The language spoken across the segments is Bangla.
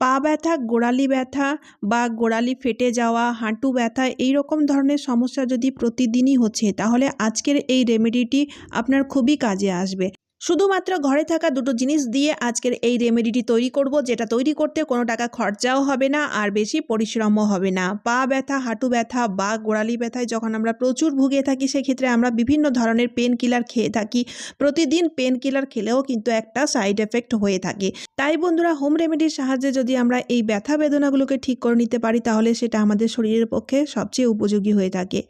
পা ব্যথা, গোড়ালি ব্যথা বা গোড়ালি ফেটে যাওয়া, হাঁটু ব্যথা এই রকম ধরনের সমস্যা যদি প্রতিদিনই হচ্ছে, তাহলে আজকের এই রেমেডিটি আপনার খুবই কাজে আসবে। শুধুমাত্র ঘরে থাকা দুটো জিনিস দিয়ে আজকের এই রেমেডিটি তৈরি করব, যেটা তৈরি করতে কোনো টাকা খরচাও হবে না আর বেশি পরিশ্রমও হবে না। পা ব্যথা, হাঁটু ব্যথা বা গোড়ালি ব্যথায় যখন আমরা প্রচুর ভুগে থাকি, সেক্ষেত্রে আমরা বিভিন্ন ধরনের পেন কিলার খেয়ে থাকি। প্রতিদিন পেন কিলার খেলেও কিন্তু একটা সাইড এফেক্ট হয়ে থাকে। তাই বন্ধুরা হোম রেমেডির সাহায্যে যদি আমরা এই ব্যথা বেদনাগুলোকে ঠিক করে নিতে পারি, তাহলে সেটা আমাদের শরীরের পক্ষে সবচেয়ে উপযোগী হয়ে থাকে।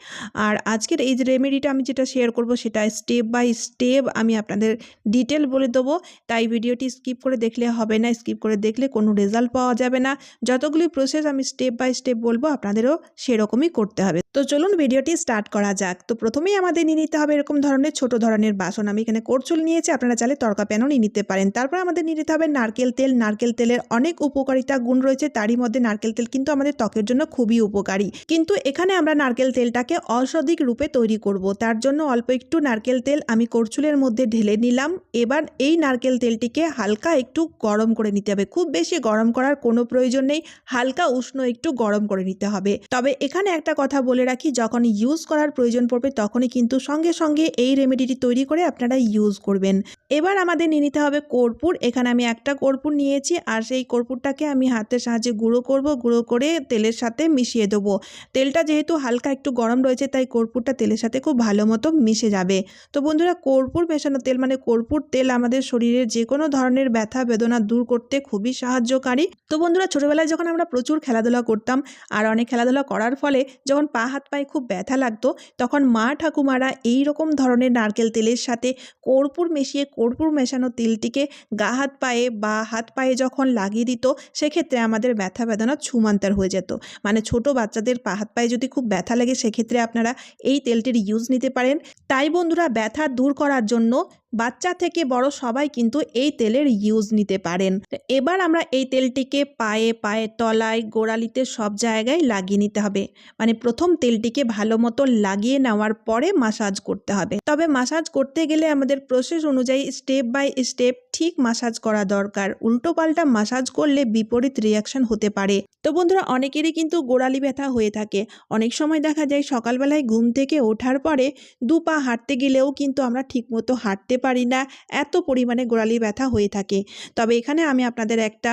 আর আজকের এই যে রেমেডিটা আমি যেটা শেয়ার করব, সেটা স্টেপ বাই স্টেপ আমি আপনাদের ডিটেল বলে দেবো। তাই ভিডিওটি স্কিপ করে দেখলে হবে না স্কিপ করে দেখলে কোনো রেজাল্ট পাওয়া যাবে না। যতগুলি প্রসেস আমি স্টেপ বাই স্টেপ বলব, আপনাদেরও সেরকমই করতে হবে। তো চলুন ভিডিওটি স্টার্ট করা যাক। তো প্রথমেই আমাদের নিয়ে নিতে হবে এরকম ধরনের, ছোট ধরনের বাসন। আমি এখানে করচুল নিয়েছি, আপনারা চাইলে তরকা প্যানও নিয়ে নিতে পারেন। তারপর আমাদের নিয়ে নিতে হবে নারকেল তেল। নারকেল তেলের অনেক উপকারিতা গুণ রয়েছে, তারই মধ্যে নারকেল তেল কিন্তু আমাদের ত্বকের জন্য খুবই উপকারী। কিন্তু এখানে আমরা নারকেল তেলটাকে অসধিক রূপে তৈরি করব। তার জন্য অল্প একটু নারকেল তেল আমি করচুলের মধ্যে ঢেলে নিলাম। এবার এই নারকেল তেলটিকে হালকা একটু গরম করে নিতে হবে। খুব বেশি গরম করার কোনো প্রয়োজন নেই। হালকা উষ্ণ একটু গরম করে নিতে হবে। তবে এখানে একটা কথা বলে রাখি, যখন ইউজ করার প্রয়োজন পড়বে তখনই কিন্তু সঙ্গে সঙ্গে এই রেমেডিটি তৈরি করে আপনারা ইউজ করবেন। এবার আমাদের নিয়ে নিতে হবে কর্পূর। এখানে আমি একটা কর্পূর নিয়েছি আর সেই কর্পূরটাকে আমি হাতের সাহায্যে গুঁড়ো করব, গুঁড়ো করে তেলের সাথে মিশিয়ে দেবো। তেলটা যেহেতু হালকা একটু গরম রয়েছে, তাই কর্পূরটা তেলের সাথে খুব ভালো মতো মিশে যাবে। তো বন্ধুরা, কর্পূর মেশানো তেল মানে কর্পূর তেল আমাদের শরীরের যে কোনো ধরনের ব্যথা, বেদনা দূর করতে খুবই সাহায্যকারী। তো বন্ধুরা, ছোটোবেলায় যখন আমরা প্রচুর খেলাধুলা করতাম আর অনেক খেলাধুলা করার ফলে যখন পা, হাত, পায়ে খুব ব্যথা লাগতো, তখন মা ঠাকুমারা এই রকম ধরনের নারকেল তেলের সাথে কর্পূর মিশিয়ে, কর্পূর মেশানো তেলটিকে গা, হাত, পায়ে বা হাত, পায়ে যখন লাগিয়ে দিত, সেক্ষেত্রে আমাদের ব্যথা, বেদনা ছুমান্তার হয়ে যেত। মানে ছোট বাচ্চাদের পা, হাত, পায়ে যদি খুব ব্যথা লাগে, সেক্ষেত্রে আপনারা এই তেলটির ইউজ নিতে পারেন। তাই বন্ধুরা, ব্যথা দূর করার জন্য বাচ্চা থেকে বড় সবাই কিন্তু এই তেলের ইউজ নিতে পারেন। এবার আমরা এই তেলটিকে পায়ে পায়ের তলায়, গোড়ালিতে সব জায়গায় লাগিয়ে নিতে হবে। মানে প্রথম তেলটিকে ভালো মতো লাগিয়ে নেওয়ার পরে মাসাজ করতে হবে। তবে মাসাজ করতে গেলে আমাদের প্রসেস অনুযায়ী স্টেপ বাই স্টেপ ঠিক মাসাজ করা দরকার। উল্টো পাল্টা মাসাজ করলে বিপরীত রিয়াকশন হতে পারে। তো বন্ধুরা, অনেকেরই কিন্তু গোড়ালি ব্যথা হয়ে থাকে। অনেক সময় দেখা যায় সকালবেলায় ঘুম থেকে ওঠার পরে দু পা হাঁটতে গেলেও কিন্তু আমরা ঠিকমতো হাঁটতে পারি না। এত পরিমাণে গোড়ালি ব্যথা হয়ে থাকে। তবে এখানে আমি আপনাদের একটা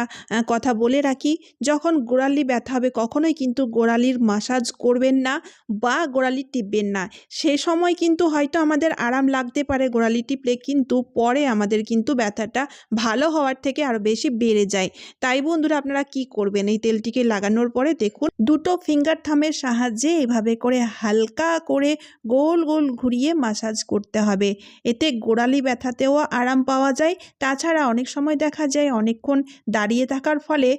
কথা বলে রাখি। যখন গোড়ালি ব্যথা হবে কখনোই কিন্তু গোড়ালির মাসাজ করবেন না বা গোড়ালি টিপবেন না। সে সময় কিন্তু হয়তো আমাদের আরাম লাগতে পারে গোড়ালি টিপলে, কিন্তু পরে আমাদের কিন্তু ব্যথাটা ভালো হওয়ার থেকে আরও বেশি বেড়ে যায়। তাই বন্ধুরা, আপনারা কি করবেন? এই তেলটিকে লাগানোর পরে দেখুন, দুটো ফিঙ্গার থামের সাহায্যে এভাবে করে হালকা করে গোল গোল ঘুরিয়ে মাসাজ করতে হবে। এতে গোড়ালি ব্যথাতেও আরাম পাওয়া যায়। তাছাড়া অনেক সময় দেখা যায় অনেকক্ষণ দাঁড়িয়ে থাকার ফলে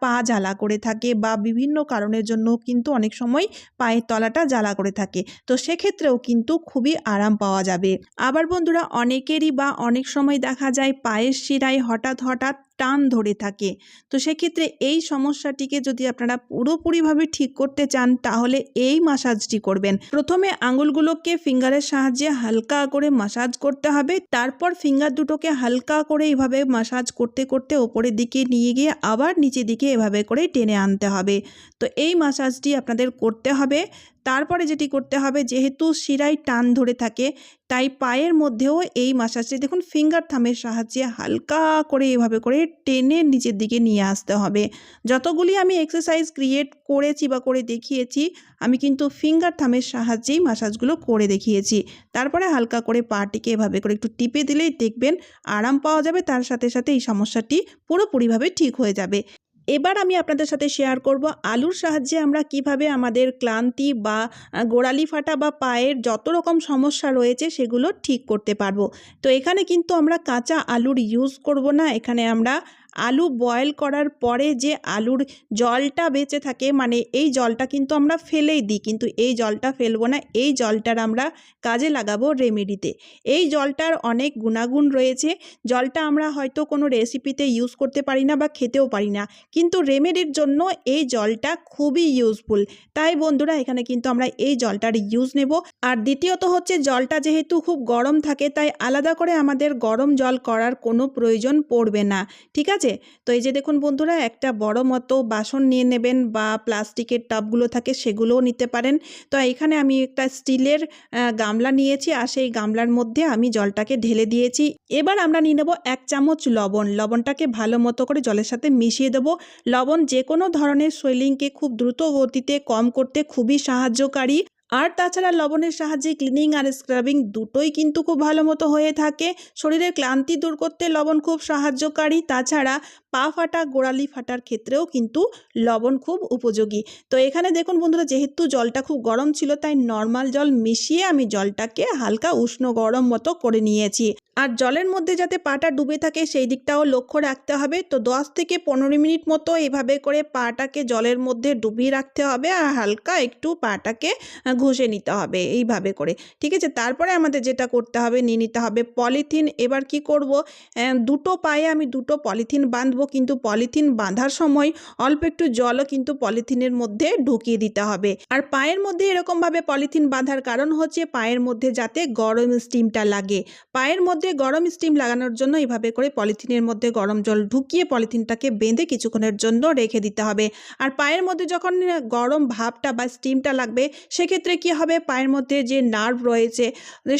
পা জ্বালা করে থাকে বা বিভিন্ন কারণের জন্য কিন্তু অনেক সময় পায়ের তলাটা জ্বালা করে থাকে। তো সেক্ষেত্রেও কিন্তু খুবই আরাম পাওয়া যাবে। আবার বন্ধুরা, অনেকেরই বা অনেক সময় দেখা যায় পায়ের শিরায় হঠাৎ হঠাৎ টান ধরে থাকে। তো সেক্ষেত্রে এই সমস্যাটিকে যদি আপনারা পুরোপুরিভাবে ঠিক করতে চান, তাহলে এই মাসাজটি করবেন। প্রথমে আঙুলগুলোকে ফিঙ্গারের সাহায্যে হালকা করে মাসাজ করতে হবে। তারপর ফিঙ্গার দুটোকে হালকা করে এইভাবে মাসাজ করতে করতে ওপরের দিকে নিয়ে গিয়ে আবার নিচের দিকে এভাবে করে টেনে আনতে হবে। তো এই মাসাজটি আপনাদের করতে হবে। তারপরে যেটি করতে হবে, যেহেতু শিরায় টান ধরে থাকে, তাই পায়ের মধ্যেও এই মাসাজটি দেখুন ফিঙ্গার থামের সাহায্যে হালকা করে এভাবে করে টেনে নিচের দিকে নিয়ে আসতে হবে। যতগুলি আমি এক্সারসাইজ ক্রিয়েট করেছি বা করে দেখিয়েছি, আমি কিন্তু ফিঙ্গার থামের সাহায্যেই মাসাজগুলো করে দেখিয়েছি। তারপরে হালকা করে পাটিকে এভাবে করে একটু টিপে দিলেই দেখবেন আরাম পাওয়া যাবে, তার সাথে সাথে এই সমস্যাটি পুরোপুরিভাবে ঠিক হয়ে যাবে। এবার আমি আপনাদের সাথে শেয়ার করব আলুর সাহায্যে আমরা কীভাবে আমাদের ক্লান্তি বা গোড়ালি ফাটা বা পায়ের যত রকম সমস্যা রয়েছে সেগুলো ঠিক করতে পারব। তো এখানে কিন্তু আমরা কাঁচা আলুর ইউজ করব না, এখানে আমরা আলু বয়েল করার পরে যে আলুর জলটা বেঁচে থাকে মানে এই জলটা কিন্তু আমরা ফেলেই দিই, কিন্তু এই জলটা ফেলব না, এই জলটার আমরা কাজে লাগাবো রেমেডিতে এই জলটার অনেক গুণাগুণ রয়েছে, জলটা আমরা হয়তো কোনো রেসিপিতে ইউজ করতে পারি না বা খেতেও পারি না, কিন্তু রেমেডির জন্য এই জলটা খুবই ইউজফুল তাই বন্ধুরা, এখানে কিন্তু আমরা এই জলটার ইউজ নেব। আর দ্বিতীয়ত হচ্ছে, জলটা যেহেতু খুব গরম থাকে, তাই আলাদা করে আমাদের গরম জল করার কোনো প্রয়োজন পড়বে না, ঠিক আছে? আছে? তো এই যে দেখুন বন্ধুরা, একটা বড় মতো বাসন নিয়ে নেবেন বা প্লাস্টিকের টাবগুলো থাকে সেগুলোও নিতে পারেন। তো এখানে আমি একটা স্টিলের গামলা নিয়েছি আর সেই গামলার মধ্যে আমি জলটাকে ঢেলে দিয়েছি। এবার আমরা নিয়ে নেব এক চামচ লবণ। লবণটাকে ভালো মতো করে জলের সাথে মিশিয়ে দেবো। লবণ যে কোনো ধরনের সোয়েলিংকে খুব দ্রুত গতিতে কম করতে খুবই সাহায্যকারী। আর তাছাড়া লবণের সাহায্যে ক্লিনিং আর স্ক্রাবিং দুটোই কিন্তু খুব ভালো মতো হয়ে থাকে। শরীরের ক্লান্তি দূর করতে লবণ খুব সাহায্যকারী। তাছাড়া পা ফাটা, গোড়ালি ফাটার ক্ষেত্রেও কিন্তু লবণ খুব উপযোগী। তো এখানে দেখুন বন্ধুরা, যেহেতু জলটা খুব গরম ছিল, তাই নর্মাল জল মিশিয়ে আমি জলটাকে হালকা উষ্ণ গরম মতো করে নিয়েছি। আর জলের মধ্যে যাতে পাটা ডুবে থাকে, সেই দিকটাও লক্ষ্য রাখতে হবে। তো দশ থেকে পনেরো মিনিট মতো এভাবে করে পাটাকে জলের মধ্যে ডুবিয়ে রাখতে হবে আর হালকা একটু পাটাকে ঘষে নিতে হবে, এইভাবে করে। ঠিক আছে? তারপরে আমাদের যেটা করতে হবে, নিয়ে নিতে হবে পলিথিন। এবার কি করব? দুটো পায়ে আমি দুটো পলিথিন বাঁধবো। কিন্তু পলিথিন বাঁধার সময় অল্প একটু জলও কিন্তু পলিথিনের মধ্যে ঢুকিয়ে দিতে হবে। আর পায়ের মধ্যে এরকমভাবে পলিথিন বাঁধার কারণ হচ্ছে পায়ের মধ্যে যাতে গরম স্টিমটা লাগে। পায়ের মধ্যে গরম স্টিম লাগানোর জন্য এভাবে করে পলিথিনের মধ্যে গরম জল ঢুকিয়ে পলিথিনটাকে বেঁধে কিছুক্ষণের জন্য রেখে দিতে হবে। আর পায়ের মধ্যে যখন গরম ভাবটা বা স্টিমটা লাগবে, সেক্ষেত্রে কি হবে? পায়ের মধ্যে যে নার্ভ রয়েছে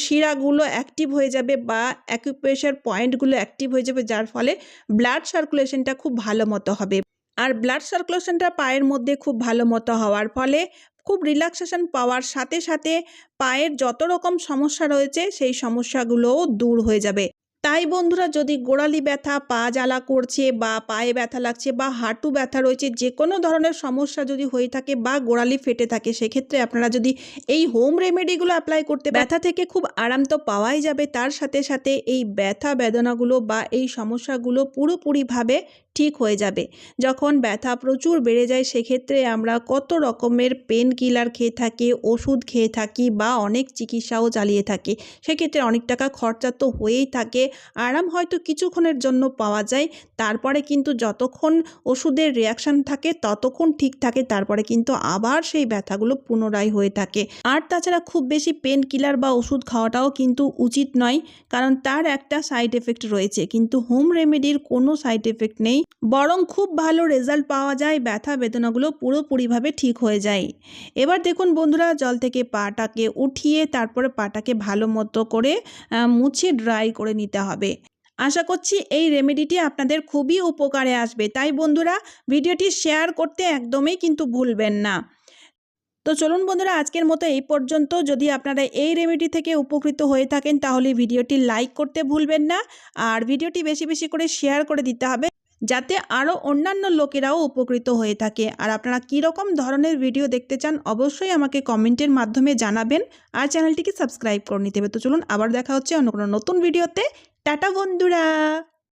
শিরাগুলো অ্যাক্টিভ হয়ে যাবে বা অ্যাকুপ্রেশার পয়েন্টগুলো অ্যাক্টিভ হয়ে যাবে, যার ফলে ব্লাড সার্কুলেশনটা খুব ভালো মতো হবে। আর ব্লাড সার্কুলেশনটা পায়ের মধ্যে খুব ভালো মতো হওয়ার ফলে খুব রিল্যাক্সেশন পাওয়ার সাথে সাথে পায়ের যত রকম সমস্যা রয়েছে, সেই সমস্যাগুলোও দূর হয়ে যাবে। তাই বন্ধুরা যদি গোড়ালি ব্যথা, পা জ্বালা করছে বা পায়ে ব্যথা লাগছে বা হাঁটু ব্যথা রয়েছে, যে কোনো ধরনের সমস্যা যদি হয়ে থাকে বা গোড়ালি ফেটে থাকে, সেক্ষেত্রে আপনারা যদি এই হোম রেমেডিগুলো অ্যাপ্লাই করতে ব্যথা থেকে খুব আরাম তো পাওয়াই যাবে। তার সাথে সাথে এই ব্যথা বেদনাগুলো বা এই সমস্যাগুলো পুরোপুরিভাবে ঠিক হয়ে যাবে। যখন ব্যথা প্রচুর বেড়ে যায়, সেক্ষেত্রে আমরা কত রকমের পেন কিলার খেয়ে থাকি, ওষুধ খেয়ে থাকি বা অনেক চিকিৎসাও চালিয়ে থাকি, সেক্ষেত্রে অনেক টাকা খরচা তো হয়েই থাকে। আরাম হয়তো কিছুক্ষণের জন্য পাওয়া যায়, তারপরে কিন্তু যতক্ষণ ওষুধের রিয়াকশান থাকে, ততক্ষণ ঠিক থাকে, তারপরে কিন্তু আবার সেই ব্যথাগুলো পুনরায় হয়ে থাকে। আর তাছাড়া খুব বেশি পেন কিলার বা ওষুধ খাওয়াটাও কিন্তু উচিত নয়, কারণ তার একটা সাইড এফেক্ট রয়েছে। কিন্তু হোম রেমেডির কোনো সাইড এফেক্ট নেই বরং খুব ভালো রেজাল্ট পাওয়া যায়, ব্যথা বেদনাগুলো পুরোপুরিভাবে ঠিক হয়ে যায়। এবার দেখুন বন্ধুরা, জল থেকে পাটাকে উঠিয়ে, তারপরে পাটাকে ভালো মতো করে মুছে ড্রাই করে নিতে হবে। আশা করছি এই রেমেডিটি আপনাদের খুবই উপকারে আসবে। তাই বন্ধুরা, ভিডিওটি শেয়ার করতে একদমই কিন্তু ভুলবেন না। তো চলুন বন্ধুরা, আজকের মতো এই পর্যন্ত। যদি আপনারা এই রেমেডি থেকে উপকৃত হয়ে থাকেন, তাহলে ভিডিওটি লাইক করতে ভুলবেন না। আর ভিডিওটি বেশি বেশি করে শেয়ার করে দিতে হবে। যাতে আরও অন্যান্য লোকেরাও উপকৃত হয়ে থাকে। আর আপনারা কীরকম ধরনের ভিডিও দেখতে চান, অবশ্যই আমাকে কমেন্টের মাধ্যমে জানাবেন আর চ্যানেলটিকে সাবস্ক্রাইব করে নিতে হবে। তো চলুন, আবার দেখা হচ্ছে অন্য কোনো নতুন ভিডিওতে। টাটা বন্ধুরা!